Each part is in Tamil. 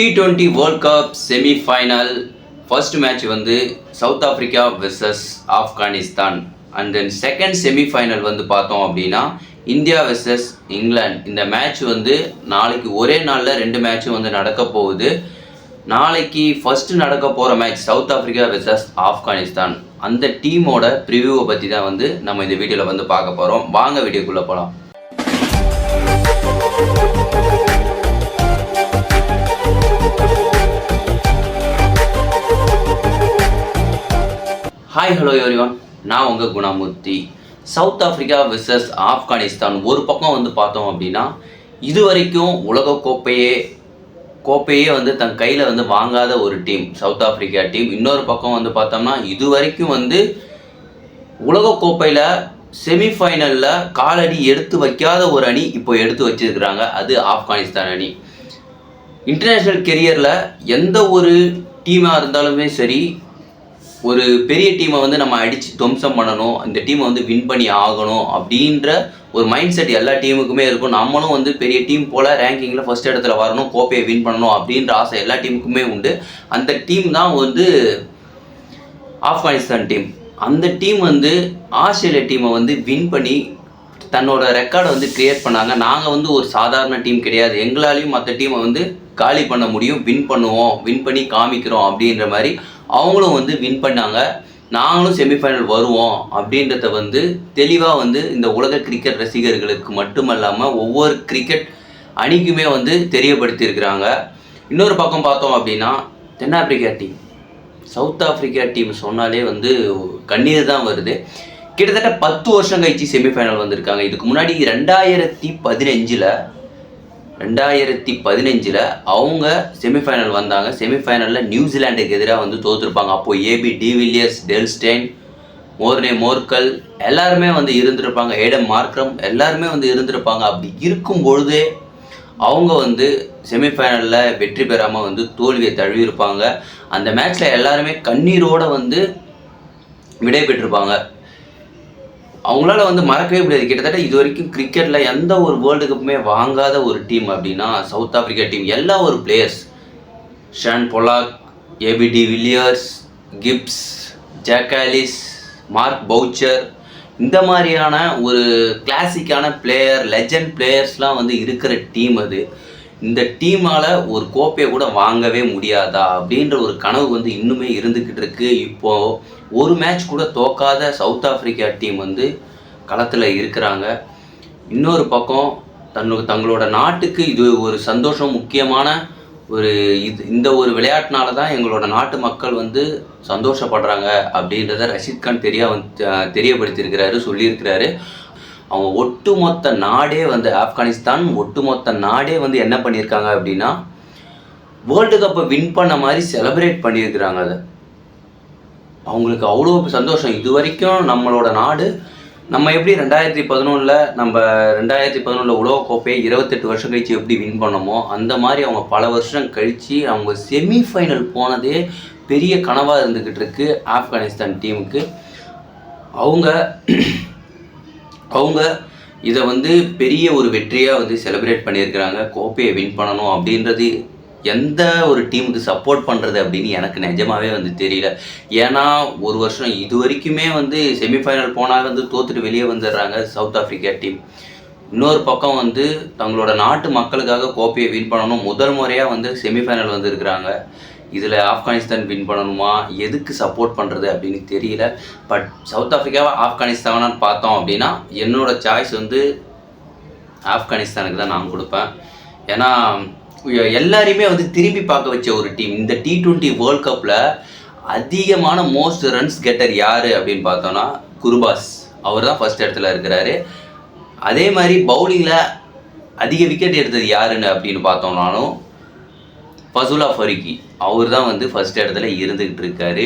T twenty world cup semi final first match வந்து South Africa versus Afghanistan and then second semifinal வந்து பார்த்தோம் அப்படின்னா இந்தியா வெர்சஸ் இங்கிலாந்து இந்த மேட்ச் வந்து நாளைக்கு ஒரே நாளில் ரெண்டு மேட்சும் வந்து நடக்க போகுது. நாளைக்கு ஃபர்ஸ்ட் நடக்க போகிற match South Africa versus Afghanistan அந்த டீமோட ப்ரிவியூவை பற்றி தான் வந்து நம்ம இந்த வீடியோவில் வந்து பார்க்க போகிறோம் வாங்க வீடியோக்குள்ளே போகலாம் ஹாய் ஹலோ எவ்ரிவான் நான் உங்கள் Gunamoorthy. South Africa versus Afghanistan ஒரு பக்கம் வந்து பார்த்தோம் அப்படின்னா இது வரைக்கும் உலகக்கோப்பையே கோப்பையே வந்து தன் கையில் வந்து வாங்காத ஒரு டீம் சவுத் ஆஃப்ரிக்கா டீம் இன்னொரு பக்கம் வந்து பார்த்தோம்னா இது வரைக்கும் வந்து உலகக்கோப்பையில் செமிஃபைனலில் காலடி எடுத்து வைக்காத ஒரு அணி இப்போ எடுத்து வச்சிருக்கிறாங்க. அது ஆப்கானிஸ்தான் அணி. இன்டர்நேஷ்னல் கெரியரில் எந்த ஒரு டீமாக இருந்தாலுமே சரி ஒரு பெரிய டீமை வந்து நம்ம அடித்து துவம்சம் பண்ணணும் இந்த டீமை வந்து வின் பண்ணி ஆகணும் அப்படின்ற ஒரு மைண்ட் செட் எல்லா டீமுக்குமே இருக்கும். நம்மளும் வந்து பெரிய டீம் போல் ரேங்கிங்கில் ஃபஸ்ட் இடத்துல வரணும் கோப்பையை வின் பண்ணணும் அப்படின்ற ஆசை எல்லா டீமுக்குமே உண்டு. அந்த டீம் தான் வந்து ஆப்கானிஸ்தான் டீம் அந்த டீம் வந்து ஆஸ்திரேலியா டீமை வந்து வின் பண்ணி தன்னோட ரெக்கார்டை வந்து கிரியேட் பண்ணாங்க. நாங்கள் வந்து ஒரு சாதாரண டீம் கிடையாது. எங்களாலையும் மற்ற டீமை வந்து காலி பண்ண முடியும் வின் பண்ணுவோம் வின் பண்ணி காமிக்கிறோம் அப்படின்ற மாதிரி அவங்களும் வந்து வின் பண்ணாங்க. நாங்களும் செமிஃபைனல் வருவோம் அப்படின்றத வந்து தெளிவாக வந்து இந்த உலக கிரிக்கெட் ரசிகர்களுக்கு மட்டுமல்லாமல் ஒவ்வொரு கிரிக்கெட் அணிக்குமே வந்து தெரியப்படுத்தியிருக்கிறாங்க. இன்னொரு பக்கம் பார்த்தோம் அப்படின்னா தென்னாப்பிரிக்கா டீம் சவுத் ஆஃப்ரிக்கா டீம் சொன்னாலே வந்து கண்ணீர் தான் வருது. கிட்டத்தட்ட பத்து வருஷம் கழிச்சு செமிஃபைனல் வந்திருக்காங்க. இதுக்கு முன்னாடி ரெண்டாயிரத்தி பதினஞ்சில் ரெண்டாயிரத்தி பதினஞ்சில் அவங்க செமிஃபைனல் வந்தாங்க. செமிஃபைனலில் நியூசிலாண்டுக்கு எதிராக வந்து தோற்றுருப்பாங்க அப்போது AB de Villiers Dale Steyn Morne Morkel எல்லாருமே வந்து இருந்திருப்பாங்க. ஏடம் மார்க்ரம் எல்லாருமே வந்து இருந்திருப்பாங்க. அப்படி இருக்கும் பொழுதே அவங்க வந்து செமிஃபைனலில் வெற்றி பெறாமல் வந்து தோல்வியை தழுவியிருப்பாங்க அந்த மேட்ச்சில் எல்லாருமே கண்ணீரோடு வந்து விடை பெற்றிருப்பாங்க அவங்களால வந்து மறக்கவே முடியாது. கிட்டத்தட்ட இது வரைக்கும் கிரிக்கெட்டில் எந்த ஒரு வேர்ல்டு கப்புமே வாங்காத ஒரு டீம் அப்படின்னா சவுத் ஆஃப்ரிக்கா டீம் எல்லா ஒரு players Shaun Pollock ABD Villiers Gibbs Jacques Kallis Mark Boucher இந்த மாதிரியான ஒரு கிளாசிக்கான பிளேயர் லெஜண்ட் பிளேயர்ஸ்லாம் வந்து இருக்கிற டீம் அது. இந்த டீமால் ஒரு கோப்பையை கூட வாங்கவே முடியாதா அப்படின்ற ஒரு கனவு வந்து இன்னுமே இருந்துக்கிட்டு இருக்கு. இப்போது ஒரு மேட்ச் கூட தோக்காத சவுத் ஆப்பிரிக்கா டீம் வந்து களத்தில் இருக்கிறாங்க. இன்னொரு பக்கம் தன்னு தங்களோட நாட்டுக்கு இது ஒரு சந்தோஷம் முக்கியமான ஒரு இது இந்த ஒரு விளையாட்டினால தான் எங்களோட நாட்டு மக்கள் வந்து சந்தோஷப்படுறாங்க அப்படின்றத ரஷித் கான் தெரிய வந்து தெரியப்படுத்தியிருக்கிறாரு சொல்லியிருக்கிறாரு. அவங்க ஒட்டுமொத்த நாடே வந்து ஆப்கானிஸ்தான் ஒட்டுமொத்த நாடே வந்து என்ன பண்ணியிருக்காங்க அப்படின்னா வேர்ல்டு கப்பை வின் பண்ண மாதிரி செலப்ரேட் பண்ணியிருக்கிறாங்க அதை. அவங்களுக்கு அவ்வளோ சந்தோஷம். இது வரைக்கும் நம்மளோட நாடு நம்ம எப்படி ரெண்டாயிரத்தி பதினொன்றில் நம்ம ரெண்டாயிரத்தி பதினொன்றில் உலகக்கோப்பையை இருபத்தெட்டு வருஷம் கழித்து எப்படி வின் பண்ணோமோ அந்த மாதிரி அவங்க பல வருஷம் கழித்து அவங்க செமிஃபைனல் போனதே பெரிய கனவாக இருந்துக்கிட்டு இருக்கு ஆப்கானிஸ்தான் டீமுக்கு அவங்க அவங்க இதை வந்து பெரிய ஒரு வெற்றியாக வந்து செலிப்ரேட் பண்ணியிருக்கிறாங்க. கோப்பையை வின் பண்ணணும் அப்படின்றது எந்த ஒரு டீமுக்கு சப்போர்ட் பண்ணுறது அப்படின்னு எனக்கு நிஜமாவே வந்து தெரியல. ஏன்னா ஒரு வருஷம் இது வரைக்குமே வந்து செமிஃபைனல் போனால் வந்து தோத்துட்டு வெளியே வந்துடுறாங்க சவுத் ஆஃப்ரிக்கா டீம் இன்னொரு பக்கம் வந்து தங்களோட நாட்டு மக்களுக்காக கோப்பையை வின் பண்ணணும் முதல் முறையாக வந்து செமிஃபைனல் வந்துருக்கிறாங்க. இதில் ஆப்கானிஸ்தான் வின் பண்ணணுமா? எதுக்கு சப்போர்ட் பண்ணுறது அப்படின்னு தெரியல. பட் சவுத் ஆஃப்ரிக்காவை ஆப்கானிஸ்தானான்னு பார்த்தோம் அப்படின்னா என்னோடய சாய்ஸ் வந்து ஆப்கானிஸ்தானுக்கு தான் நான் கொடுப்பேன். ஏன்னா எல்லாரையுமே வந்து திரும்பி பார்க்க வச்ச ஒரு டீம் இந்த டி டுவெண்ட்டி வேர்ல்ட் கப்பில் அதிகமான மோஸ்ட் ரன்ஸ் கெட்டர் யார் அப்படின்னு பார்த்தோன்னா குருபாஸ். அவர் தான் ஃபஸ்ட் இடத்துல இருக்கிறாரு. அதே மாதிரி பவுலிங்கில் அதிக விக்கெட் எடுத்தது யாருன்னு அப்படின்னு பார்த்தோம்னாலும் ஃபசுலா ஃபரிக்கி. அவர் தான் வந்து ஃபஸ்ட் இடத்துல இருந்துக்கிட்டு இருக்காரு.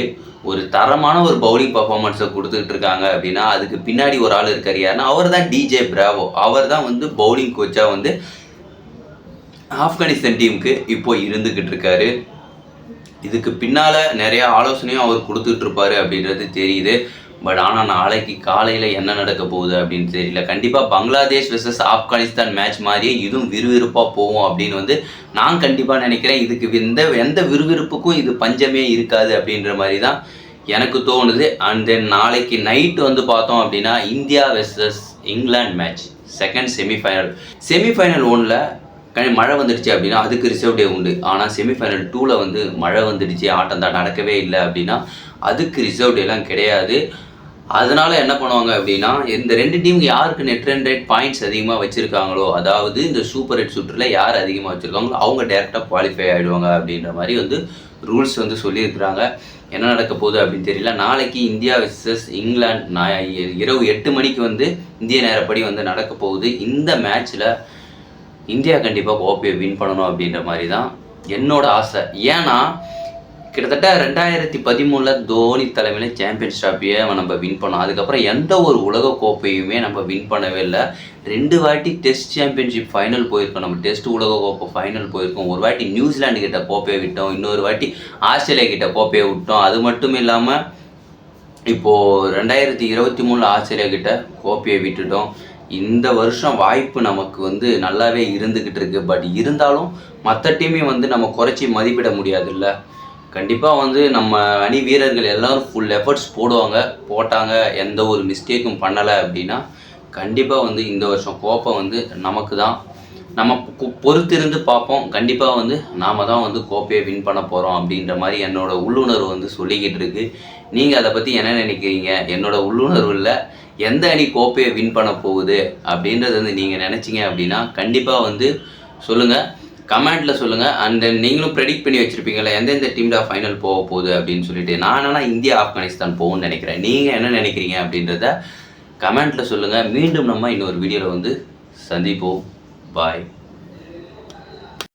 ஒரு தரமான ஒரு பவுலிங் பர்ஃபார்மன்ஸை கொடுத்துக்கிட்டு இருக்காங்க அப்படின்னா அதுக்கு பின்னாடி ஒரு ஆள் இருக்கார் யாருன்னா அவர் தான் டிஜே பிராவோ அவர் தான் வந்து பவுலிங் கோச்சாக வந்து ஆப்கானிஸ்தான் டீமுக்கு இப்போ இருந்துக்கிட்டு இருக்காரு. இதுக்கு பின்னால் நிறையா ஆலோசனையும் அவர் கொடுத்துட்ருப்பாரு அப்படின்றது தெரியுது. பட் ஆனால் நாளைக்கு காலையில் என்ன நடக்க போகுது அப்படின்னு தெரியல. கண்டிப்பாக பங்களாதேஷ் வெர்சஸ் ஆப்கானிஸ்தான் மேட்ச் மாதிரியே இதுவும் விறுவிறுப்பாக போகும் அப்படின்னு வந்து நான் கண்டிப்பாக நினைக்கிறேன். இதுக்கு எந்த எந்த விறுவிறுப்புக்கும் இது பஞ்சமே இருக்காது அப்படின்ற மாதிரி தான் எனக்கு தோணுது. அண்ட் தென் நாளைக்கு நைட் வந்து பார்த்தோம் அப்படின்னா India versus England match second semifinal semifinal ஒன்றில் கணி மழை வந்துடுச்சு அப்படின்னா அதுக்கு ரிசர்வ் டே உண்டு. ஆனால் செமிஃபைனல் டூவில் வந்து மழை வந்துடுச்சு. ஆட்டம் தான் நடக்கவே இல்லை அப்படின்னா அதுக்கு ரிசர்வ் டேலாம் கிடையாது. அதனால என்ன பண்ணுவாங்க அப்படின்னா இந்த ரெண்டு டீமுக்கு யாருக்கு நெட் ரன் ரேட் பாயிண்ட்ஸ் அதிகமாக வச்சுருக்காங்களோ அதாவது இந்த சூப்பர் ஹெட் சுற்றில் யார் அதிகமாக வச்சுருக்காங்களோ அவங்க டேரெக்டாக குவாலிஃபை ஆகிடுவாங்க அப்படின்ற மாதிரி வந்து ரூல்ஸ் வந்து சொல்லியிருக்கிறாங்க. என்ன நடக்க போகுது அப்படின்னு தெரியல. நாளைக்கு இந்தியா விசஸ் இங்கிலாந்து நான் இரவு எட்டு மணிக்கு வந்து இந்திய நேரப்படி வந்து நடக்க போகுது. இந்த மேட்ச்சில் இந்தியா கண்டிப்பாக கோப்பையை வின் பண்ணணும் அப்படின்ற மாதிரி தான் என்னோட ஆசை. ஏன்னா கிட்டத்தட்ட ரெண்டாயிரத்தி பதிமூணில் தோனி தலைமையில் சாம்பியன்ஸ் ட்ராஃபியை நம்ம வின் பண்ணோம். அதுக்கப்புறம் எந்த ஒரு உலக கோப்பையுமே நம்ம வின் பண்ணவே இல்லை. ரெண்டு வாட்டி டெஸ்ட் சாம்பியன்ஷிப் ஃபைனல் போயிருக்கோம். நம்ம டெஸ்ட் உலக கோப்பை ஃபைனல் போயிருக்கோம். ஒரு வாட்டி நியூசிலாந்து கிட்ட கோப்பையை விட்டோம். இன்னொரு வாட்டி ஆஸ்திரேலியா கிட்ட கோப்பையை விட்டோம். அது மட்டும் இல்லாமல் இப்போது ரெண்டாயிரத்தி இருபத்தி மூணில் ஆஸ்திரேலியா கிட்ட கோப்பையை விட்டுட்டோம். இந்த வருஷம் வாய்ப்பு நமக்கு வந்து நல்லாவே இருந்துக்கிட்டு இருக்கு. பட் இருந்தாலும் மற்ற டீமையும் வந்து நம்ம குறைச்சி மதிப்பிட முடியாதுல்ல. கண்டிப்பாக வந்து நம்ம அணி வீரர்கள் எல்லோரும் ஃபுல் எஃபர்ட்ஸ் போடுவாங்க. போட்டாங்க. எந்த ஒரு மிஸ்டேக்கும் பண்ணலை அப்படின்னா கண்டிப்பாக வந்து இந்த வருஷம் கோப்பை வந்து நமக்கு தான் நம்ம பொறுத்திருந்து பார்ப்போம். கண்டிப்பாக வந்து நாம தான் வந்து கோப்பையை வின் பண்ண போகிறோம் அப்படின்ற மாதிரி என்னோடய உள்ளுணர்வு வந்து சொல்லிக்கிட்டு இருக்கு. நீங்கள் அதை பற்றி என்ன நினைக்கிறீங்க? என்னோட உள்ளுணர்வில் எந்த அணி கோப்பையை வின் பண்ண போகுது அப்படின்றது வந்து நீங்கள் நினச்சிங்க அப்படின்னா கண்டிப்பாக வந்து சொல்லுங்கள் கமெண்ட்டில் சொல்லுங்கள் அண்ட் தென் நீங்களும் ப்ரெடிக்ட் பண்ணி வச்சுருப்பீங்களா எந்தெந்த டீம்ல ஃபைனல் போக போகுது அப்படின்னு சொல்லிட்டு. நான் என்னன்னா இந்தியா ஆப்கானிஸ்தான் போகும்னு நினைக்கிறேன். நீங்கள் என்ன நினைக்கிறீங்க அப்படின்றத கமெண்ட்டில் சொல்லுங்கள் மீண்டும் நம்ம இன்னொரு வீடியோவில் வந்து சந்திப்போம். பாய்